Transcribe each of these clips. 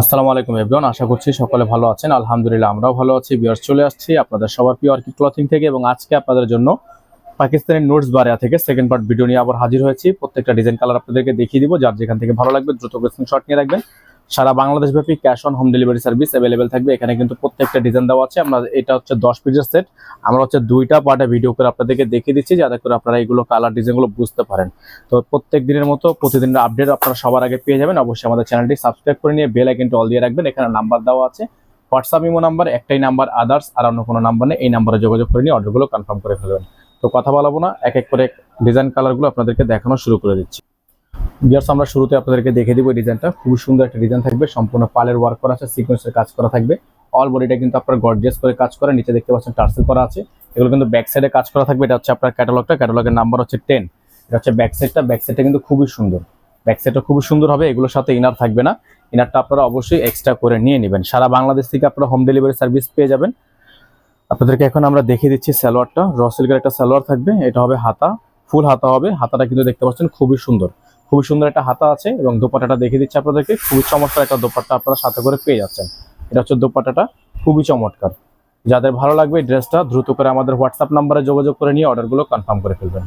আসসালামু আলাইকুম এভরিওয়ান, আশা করছি সকলে ভালো আছেন। আলহামদুলিল্লাহ আমরাও ভালো আছি বিয়ার্স চলে আসছি আপনাদের সবার পিওর কি ক্লথিং থেকে এবং আজকে আপনাদের জন্য পাকিস্তানি নোটস বারিয়া থেকে সেকেন্ড পার্ট ভিডিও নিয়ে আবার হাজির হয়েছি। প্রত্যেকটা ডিজাইন কালার আপনাদেরকে দেখিয়ে দিব, যার যেখান থেকে ভালো লাগবে দ্রুত স্ক্রিনশট নিয়ে রাখবেন। সারা বাংলাদেশ ব্যাপী cash on home delivery service available থাকবে। এখানে কিন্তু প্রত্যেকটা ডিজাইন দেওয়া আছে। আমরা, এটা হচ্ছে দশ পিসের সেট আমরা হচ্ছে দুইটা পার্টে ভিডিও করে আপনাদেরকে দেখিয়ে দিচ্ছি, যাতে করে আপনারা এইগুলো কালার ডিজাইনগুলো বুঝতে পারেন। তো প্রত্যেক দিনের মতো প্রতিদিনের আপডেট আপনারা সবার আগে পেয়ে যাবেন। অবশ্যই আমাদের চ্যানেলটি সাবস্ক্রাইব করে নিয়ে বেল আইকনটি অল দিয়ে রাখবেন। এখানে নাম্বার দেওয়া আছে। হোয়াটসঅ্যাপ ইমো নাম্বার একটাই নাম্বার আদার্স আর অন্য কোনো নাম্বার নেই। এই নাম্বারে যোগাযোগ করে নিয়ে অর্ডারগুলো কনফার্ম করে ফেলবেন। তো কথা বলাবো না, এক এক করে ডিজাইন কালারগুলো আপনাদেরকে দেখানো শুরু করে দিচ্ছি। বিয়ার্স আমরা শুরুতে আপনাদেরকে দেখে দিব ডিজাইনটা খুবই সুন্দর একটা ডিজাইন থাকবে। সম্পূর্ণ পালের ওয়ার্ক করা আছে সিকোয়েন্সের কাজ করা থাকবে। অল বডিটা কিন্তু আপনার গর্জিয়াস করে কাজ করে, নিচে দেখতে পাচ্ছেন টার্সেল করা আছে। এগুলো কিন্তু ব্যাক সাইডে কাজ করা থাকবে। এটা হচ্ছে আপনার ক্যাটালগটা ক্যাটালগের নাম্বার হচ্ছে টেন এটা হচ্ছে ব্যাক সাইডটা ব্যাক সাইডটা কিন্তু খুবই সুন্দর। ব্যাক সাইডটা খুবই সুন্দর হবে। এগুলোর সাথে ইনার থাকবে না। ইনারটা আপনারা অবশ্যই এক্সট্রা করে নিয়ে নেবেন। সারা বাংলাদেশ থেকে আপনারা হোম ডেলিভারি সার্ভিস পেয়ে যাবেন। আপনাদেরকে এখন আমরা দেখিয়ে দিচ্ছি সালোয়ারটা। র সিল্কের একটা সালোয়ার থাকবে। এটা হবে হাতা। ফুল হাতা হবে। হাতাটা কিন্তু দেখতে পাচ্ছেন খুবই সুন্দর। খুবই সুন্দর একটা হাতা আছে এবং দোপাটাটা দেখিয়ে দিচ্ছি আপনাদেরকে। খুবই চমৎকার একটা দোপাট্টা আপনারা সাথে করে পেয়ে যাচ্ছেন। এটা হচ্ছে দোপাট্টাটা, খুবই চমৎকার। যাদের ভালো লাগবে ড্রেসটা দ্রুত করে আমাদের হোয়াটসঅ্যাপ নাম্বারে যোগাযোগ করে নিয়ে অর্ডারগুলো কনফার্ম করে ফেলবেন।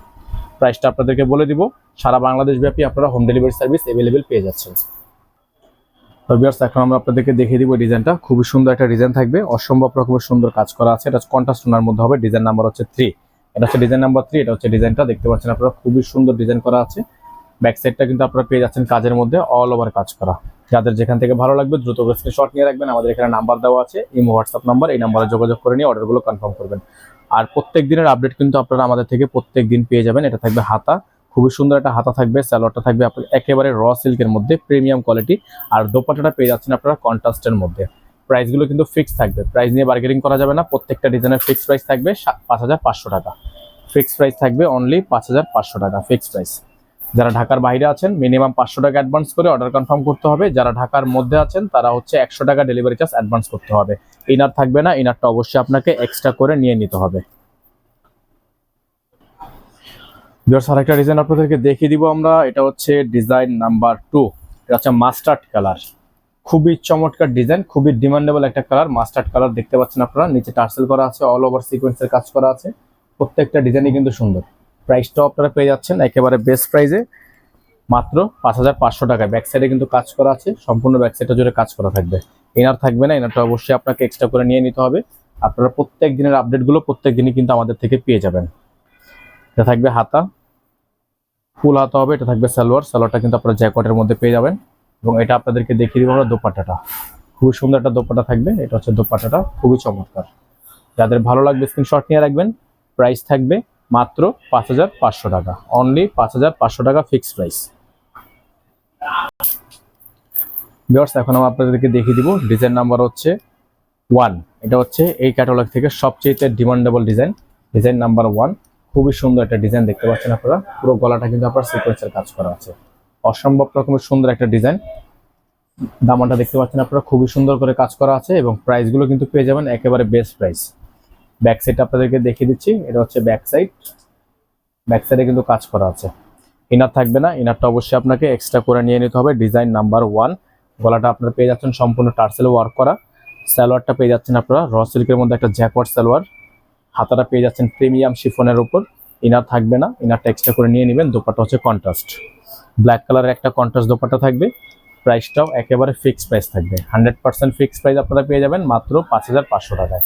প্রাইসটা আপনাদেরকে বলে দিব, সারা বাংলাদেশ ব্যাপী আপনারা হোম ডেলিভারি সার্ভিস অ্যাভেলেবেল পেয়ে যাচ্ছেন। তো এখন আমরা আপনাদেরকে দেখিয়ে দিব ডিজাইনটা। খুবই সুন্দর একটা ডিজাইন থাকবে, অসম্ভব রকমের সুন্দর কাজ করা আছে। এটা কন্ট্রাস্ট টোনার মধ্যে হবে, ডিজাইন নাম্বার হচ্ছে থ্রি এটা হচ্ছে ডিজাইন নাম্বার থ্রি এটা হচ্ছে ডিজাইনটা। দেখতে পাচ্ছেন আপনারা, খুবই সুন্দর ডিজাইন করা আছে। ব্যাক সাইডটা কিন্তু আপনারা পেয়ে যাচ্ছেন কাজের মধ্যে অল ওভার কাজ করা। যাদের যেখান থেকে ভালো লাগবে দ্রুত স্ক্রিনশট নিয়ে রাখবেন। আমাদের এখানে নাম্বার দেওয়া আছে, ইমো, হোয়াটসঅ্যাপ নাম্বার এই নাম্বারে যোগাযোগ করে নিয়ে অর্ডারগুলো কনফার্ম করবেন। আর প্রত্যেক দিনের আপডেট কিন্তু আপনারা আমাদের থেকে প্রত্যেক দিন পেয়ে যাবেন। এটা থাকবে হাতা। খুবই সুন্দর একটা হাতা থাকবে স্যালোয়ারটা থাকবে আপনার একেবারে র সিল্কের মধ্যে প্রিমিয়াম কোয়ালিটি আর দোপাটাটা পেয়ে যাচ্ছেন আপনারা কন্ট্রাস্টের মধ্যে। প্রাইসগুলো কিন্তু ফিক্স থাকবে। প্রাইস নিয়ে বার্গেনিং করা যাবে না। প্রত্যেকটা ডিজাইনের ফিক্স প্রাইস থাকবে পাঁচ হাজার পাঁচশো টাকা। ফিক্স প্রাইস থাকবে অনলি পাঁচ হাজার পাঁচশো টাকা ফিক্স প্রাইস যারা ঢাকার বাইরে আছেন মিনিমাম পাঁচশো টাকা অ্যাডভান্স করে অর্ডার কনফার্ম করতে হবে। যারা ঢাকার মধ্যে আছেন, তারা হচ্ছে একশো টাকা ডেলিভারি চার্জ অ্যাডভান্স করতে হবে। ইনার থাকবে না, ইনারটা অবশ্যই আপনাকে এক্সট্রা করে নিয়ে নিতে হবে। আরেকটা ডিজাইন আপনাদেরকে দেখিয়ে দিব আমরা। এটা হচ্ছে ডিজাইন নাম্বার টু এটা হচ্ছে মাস্টার্ড কালার খুবই চমৎকার ডিজাইন খুবই ডিমান্ডেবল একটা কালার মাস্টার্ড কালার দেখতে পাচ্ছেন আপনারা। নিচে টার্সেল করা আছে অল ওভার সিকোয়েন্সের কাজ করা আছে। প্রত্যেকটা ডিজাইনই কিন্তু সুন্দর। প্রাইসটাও আপনারা পেয়ে যাচ্ছেন, একেবারে বেস্ট প্রাইসে মাত্র পাঁচ হাজার পাঁচশো টাকায় ব্যাক সাইডে কিন্তু কাজ করা আছে, সম্পূর্ণ ব্যাক সাইডটা জুড়ে কাজ করা থাকবে। এনার থাকবে না এনারটা অবশ্যই আপনাকে এক্সট্রা করে নিয়ে নিতে হবে। আপনারা প্রত্যেক দিনের আপডেটগুলো প্রত্যেক দিনই কিন্তু আমাদের থেকে পেয়ে যাবেন। এটা থাকবে হাতা। ফুল হাতা হবে, এটা থাকবে সালোয়ার। সালোয়ারটা কিন্তু আপনারা জ্যাকটের মধ্যে পেয়ে যাবেন। এবং এটা আপনাদেরকে দেখিয়ে দিব আমরা দোপাট্টাটা। খুবই সুন্দর একটা দোপাট্টা থাকবে, এটা হচ্ছে দোপাট্টাটা। খুবই চমৎকার। যাদের ভালো লাগবে স্ক্রিনশট নিয়ে রাখবেন। প্রাইস থাকবে মাত্র পাঁচ হাজার পাঁচশো টাকা। অনলি পাঁচ হাজার পাঁচশো টাকা ফিক্সড প্রাইস বিয়ার্স এখন আমি আপনাদেরকে দেখিয়ে দিব। ডিজাইন নাম্বার হচ্ছে ওয়ান এটা হচ্ছে এই ক্যাটালগ থেকে সবচেয়ে demandable design design number one খুবই সুন্দর একটা ডিজাইন দেখতে পাচ্ছেন আপনারা। পুরো গলাটা কিন্তু আপনার সিকোয়েন্সের কাজ করা আছে। অসম্ভব রকমের সুন্দর একটা ডিজাইন দামানটা দেখতে পাচ্ছেন আপনারা। খুবই সুন্দর করে কাজ করা আছে এবং প্রাইসগুলো কিন্তু পেয়ে যাবেন একেবারে বেস্ট প্রাইস ব্যাক সাইড আপনাদেরকে দেখিয়ে দিচ্ছি। এটা হচ্ছে ব্যাক সাইড ব্যাক সাইডে কিন্তু কাজ করা আছে। ইনার থাকবে না। ইনারটা অবশ্যই আপনাকে এক্সট্রা করে নিয়ে নিতে হবে। ডিজাইন নাম্বার ওয়ান গলাটা আপনারা পেয়ে যাচ্ছেন সম্পূর্ণ টার্সেল ওয়ার্ক করা। সালোয়ারটা পেয়ে যাচ্ছেন আপনারা র সিল্কের মধ্যে একটা জ্যাকওয়ার্ড সালোয়ার। হাতাটা পেয়ে যাচ্ছেন প্রিমিয়াম শিফনের উপর। ইনার থাকবে না। ইনারটা এক্সট্রা করে নিয়ে নেবেন। দোপাটা হচ্ছে কন্ট্রাস্ট ব্ল্যাক কালারের একটা কন্ট্রাস্ট দোপাটা থাকবে। প্রাইসটাও একেবারে ফিক্স প্রাইস থাকবে। হান্ড্রেড পার্সেন্ট ফিক্স প্রাইস আপনারা পেয়ে যাবেন। মাত্র পাঁচ হাজার পাঁচশো টাকায়।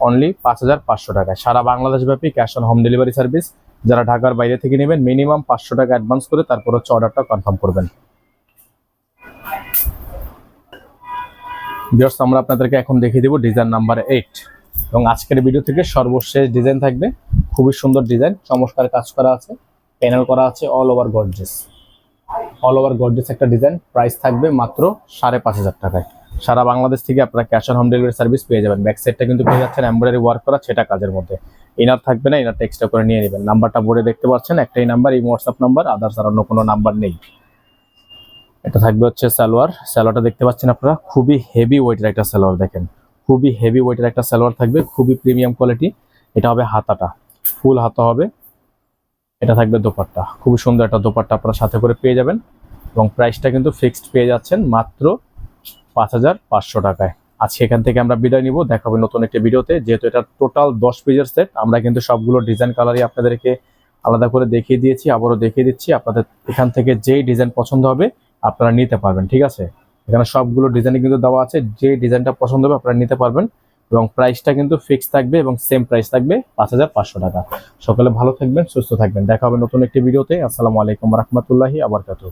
অনলি পাঁচ হাজার পাঁচশো টাকায় সারা বাংলাদেশ ব্যাপী cash on home delivery service যারা ঢাকার বাইরে থেকে নেবেন মিনিমাম পাঁচশো টাকা অ্যাডভান্স করে তারপর হচ্ছে অর্ডারটা কনফার্ম করবেন। বিয়ার্স আমরা আপনাদেরকে এখন দেখিয়ে দেবো ডিজাইন নাম্বার এইট এবং আজকের ভিডিও থেকে সর্বশেষ ডিজাইন থাকবে। খুবই সুন্দর ডিজাইন চমৎকার কাজ করা আছে প্যানেল করা আছে all over gorgeous all over gorgeous একটা ডিজাইন প্রাইস থাকবে মাত্র সাড়ে পাঁচ হাজার টাকায়। সারা বাংলাদেশ থেকে আপনারা cash on home delivery service পেয়ে যাবেন। ব্যাক সাইডটা কিন্তু পেয়ে যাচ্ছেন এমব্রয়ডারি ওয়ার্ক করা, সেটা কাজের মধ্যে। ইনার থাকবে না ইনারটা এক্সট্রা করে নিয়ে নেবেন। নাম্বারটা বোর্ডে দেখতে পাচ্ছেন, একটাই নাম্বার এই হোয়াটসঅ্যাপ নাম্বার আদার্স আর অন্য কোনো নাম্বার নেই। এটা থাকবে হচ্ছে সালোয়ার। সালোয়ারটা দেখতে পাচ্ছেন আপনারা, খুবই হেভি ওয়েটের একটা সালোয়ার দেখেন। খুবই হেভি ওয়েটের একটা সালোয়ার থাকবে, খুবই প্রিমিয়াম কোয়ালিটি এটা হবে হাতাটা ফুল হাতা হবে। এটা থাকবে দোপাট্টা। খুবই সুন্দর একটা দোপাট্টা আপনারা সাথে করে পেয়ে যাবেন। এবং প্রাইসটা কিন্তু ফিক্সড পেয়ে যাচ্ছেন মাত্র পাঁচ হাজার পাঁচশো টাকায়। আজকে এখান থেকে আমরা বিদায় নিব, দেখা হবে নতুন একটি ভিডিওতে। যেহেতু এটা টোটাল দশ পেজের সেট, আমরা কিন্তু সবগুলো ডিজাইন কালারই আপনাদেরকে আলাদা করে দেখিয়ে দিয়েছি, আবারও দেখিয়ে দিচ্ছি। আপনাদের এখান থেকে যেই ডিজাইন পছন্দ হবে, আপনারা নিতে পারবেন, ঠিক আছে? এখানে সবগুলো ডিজাইনই কিন্তু দেওয়া আছে যে ডিজাইনটা পছন্দ হবে আপনারা নিতে পারবেন। এবং প্রাইসটা কিন্তু ফিক্স থাকবে এবং সেম প্রাইস থাকবে পাঁচ হাজার পাঁচশো টাকা। সকলে ভালো থাকবেন, সুস্থ থাকবেন। দেখা হবে নতুন একটি ভিডিওতে। আসসালামু আলাইকুম রহমতুল্লাহি আবরকাতুহ